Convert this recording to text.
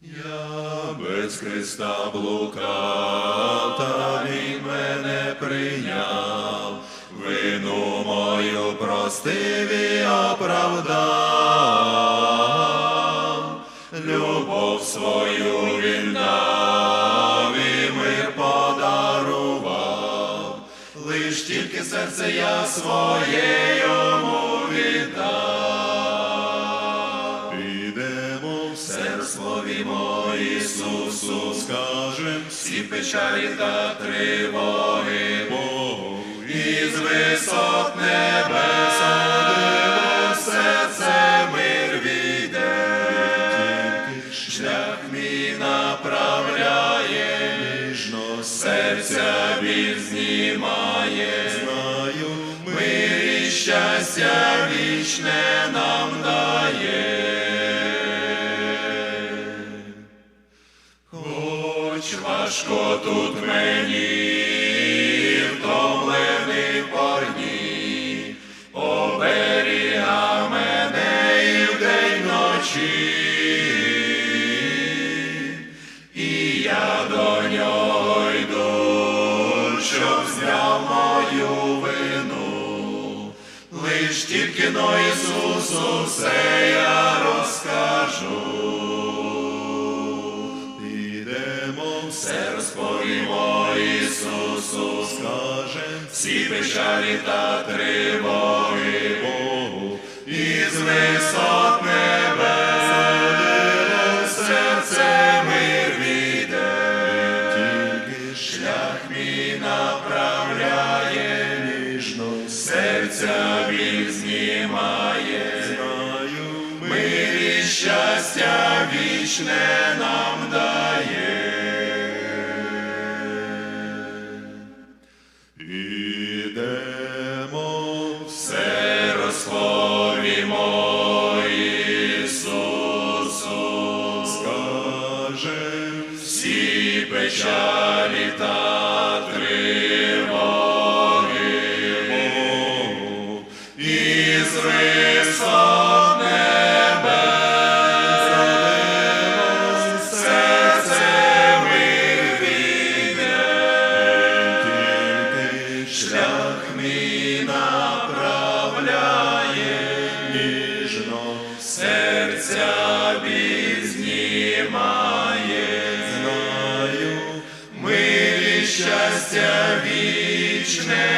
Я без Христа блукав, та Він мене прийняв, вину мою простив і оправдав, любов свою він дав і мир подарував, лиш тільки серце я своє Підемо в Ісусу, скажем всі печалі та тривоги Богу, із висот небес все це мир війде, шлях мій направляє, ніжно серця він знімає, знаю, мир і щастя вічне нам дає. Важко тут мені, втомлений порні, оберіга мене і вдень ночі, і я до нього йду, щоб зняв мою вину, лиш тільки но Ісусу все я все Ісусу, скажем всі печалі та тривоги Богу, із висот небес серце мир війде, тільки шлях мій направляє, ніжно серця біль знімає, знаю, мир і щастя вічне нам дає. Печалі та тривоги із висот небес серце мир війде, тільки шлях мій направляє щастя вічне.